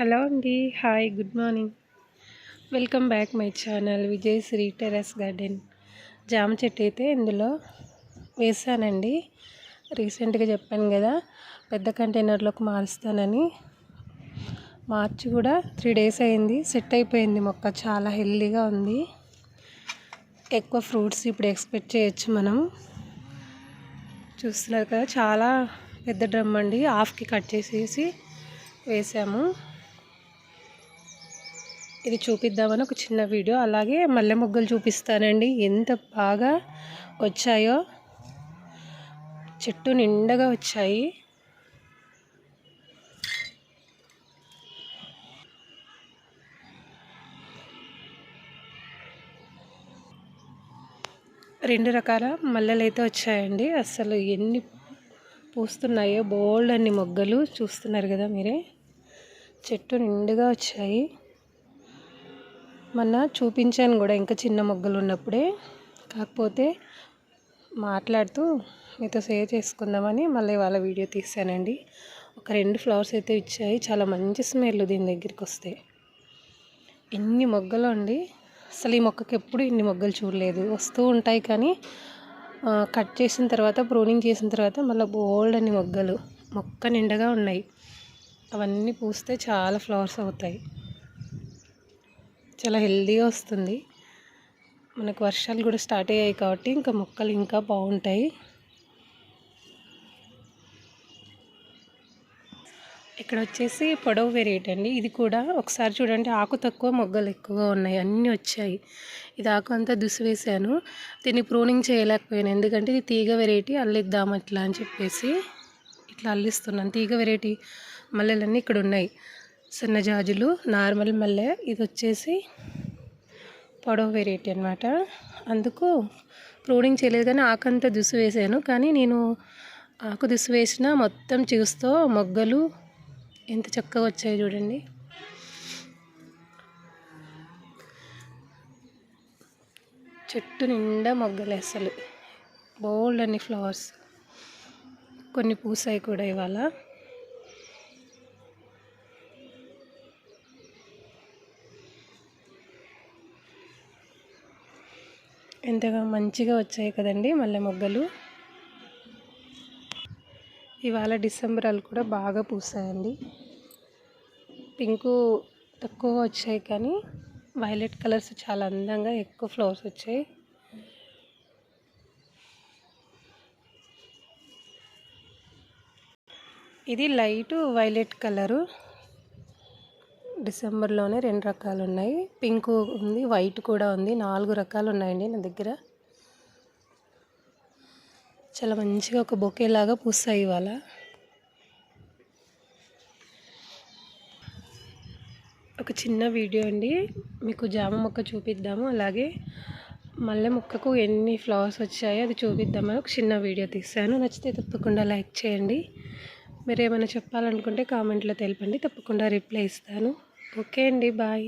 Hello అండి hi good morning. Welcome back my channel Vijay Sri terrace garden. జామ చెట్టు అయితే ఇందులో వేసానండి. రీసెంట్గా చెప్పాను కదా పెద్ద కంటైనర్లోకి మారుస్తానని. మార్చి కూడా త్రీ డేస్ అయింది సెట్ అయిపోయింది మొక్క చాలా హెల్దీగా ఉంది. ఎక్కువ ఫ్రూట్స్ ఇప్పుడు ఎక్స్పెక్ట్ చేయొచ్చు మనం. చూస్తున్నారు కదా చాలా పెద్ద డ్రమ్ అండి హాఫ్కి కట్ చేసేసి వేసాము. ఇది చూపిద్దామని ఒక చిన్న వీడియో. అలాగే మల్లె మొగ్గలు చూపిస్తానండి. ఎంత బాగా వచ్చాయో. చెట్టు నిండగా వచ్చాయి. రెండు రకాల మల్లెలు అయితే వచ్చాయండి. అసలు ఎన్ని పూస్తున్నాయో బోల్డ్ అన్ని మొగ్గలు చూస్తున్నారు కదా మీరే. చెట్టు నిండుగా వచ్చాయి. మొన్న చూపించాను కూడా ఇంకా చిన్న మొగ్గలు ఉన్నప్పుడే. కాకపోతే మాట్లాడుతూ మీతో సేవ్ చేసుకుందామని మళ్ళీ వాళ్ళ వీడియో తీసానండి. ఒక రెండు ఫ్లవర్స్ అయితే ఇచ్చాయి. చాలా మంచి స్మెల్ దీని దగ్గరికి వస్తే. ఎన్ని మొగ్గలు అండి? అసలు ఈ మొక్కకి ఎప్పుడు ఇన్ని మొగ్గలు చూడలేదు. వస్తూ ఉంటాయి కానీ కట్ చేసిన తర్వాత ప్రూనింగ్ చేసిన తర్వాత మళ్ళీ బోల్డ్ అని మొగ్గలు మొక్క నిండగా ఉన్నాయి. అవన్నీ పూస్తే చాలా ఫ్లవర్స్ అవుతాయి. చాలా హెల్దీగా వస్తుంది. మనకు వర్షాలు కూడా స్టార్ట్ అయ్యాయి కాబట్టి ఇంకా మొక్కలు ఇంకా బాగుంటాయి. ఇక్కడ వచ్చేసి పొడవు వెరైటీ అండి. ఇది కూడా ఒకసారి చూడండి ఆకు తక్కువ మొగ్గలు ఎక్కువగా ఉన్నాయి. అన్నీ వచ్చాయి. ఇది ఆకు అంతా దుసివేశాను. దీన్ని ప్రూనింగ్ చేయలేకపోయాను. ఎందుకంటే ఇది తీగ వెరైటీ అల్లిద్దాం అట్లా అని చెప్పేసి ఇట్లా అల్లిస్తున్నాను. తీగ వెరైటీ మల్లెలన్నీ ఇక్కడ ఉన్నాయి. సన్నజాజులు నార్మల్ మల్లె ఇది వచ్చేసి పొడవు వెరైటీ అనమాట అందుకు ప్రూనింగ్ చేయలేదు కానీ ఆకంతా దుసు వేసాను. కానీ నేను ఆకు దుసు వేసిన మొత్తం చూస్తూ మొగ్గలు ఎంత చక్కగా వచ్చాయి చూడండి. చెట్టు నిండా మొగ్గలు అసలు. బోల్డ్ అన్ని ఫ్లవర్స్ కొన్ని పూసాయి కూడా ఇవాళ. ఎంతగా మంచిగా వచ్చాయి కదండి మల్లె మొగ్గలు? ఇవాళ డిసెంబరాలు కూడా బాగా పూసాయండి. పింకు తక్కువగా వచ్చాయి కానీ వైలెట్ కలర్స్ చాలా అందంగా ఎక్కువ ఫ్లవర్స్ వచ్చాయి. ఇది లైట్ వైలెట్ కలరు. డిసెంబర్లోనే రెండు రకాలు ఉన్నాయి పింక్ ఉంది వైట్ కూడా ఉంది. నాలుగు రకాలు ఉన్నాయండి నా దగ్గర. చాలా మంచిగా ఒక బొకేలాగా పూస్తాయి ఇవాళ. ఒక చిన్న వీడియో అండి. మీకు జామ మొక్క చూపిద్దాము. అలాగే మల్లె మొక్కకు ఎన్ని ఫ్లవర్స్ వచ్చాయో అది చూపిద్దామని ఒక చిన్న వీడియో తీసాను నచ్చితే తప్పకుండా లైక్ చేయండి. మీరు ఏమైనా చెప్పాలనుకుంటే కామెంట్లో తెలపండి. తప్పకుండా రిప్లై ఇస్తాను. ఓకే అండి బాయ్.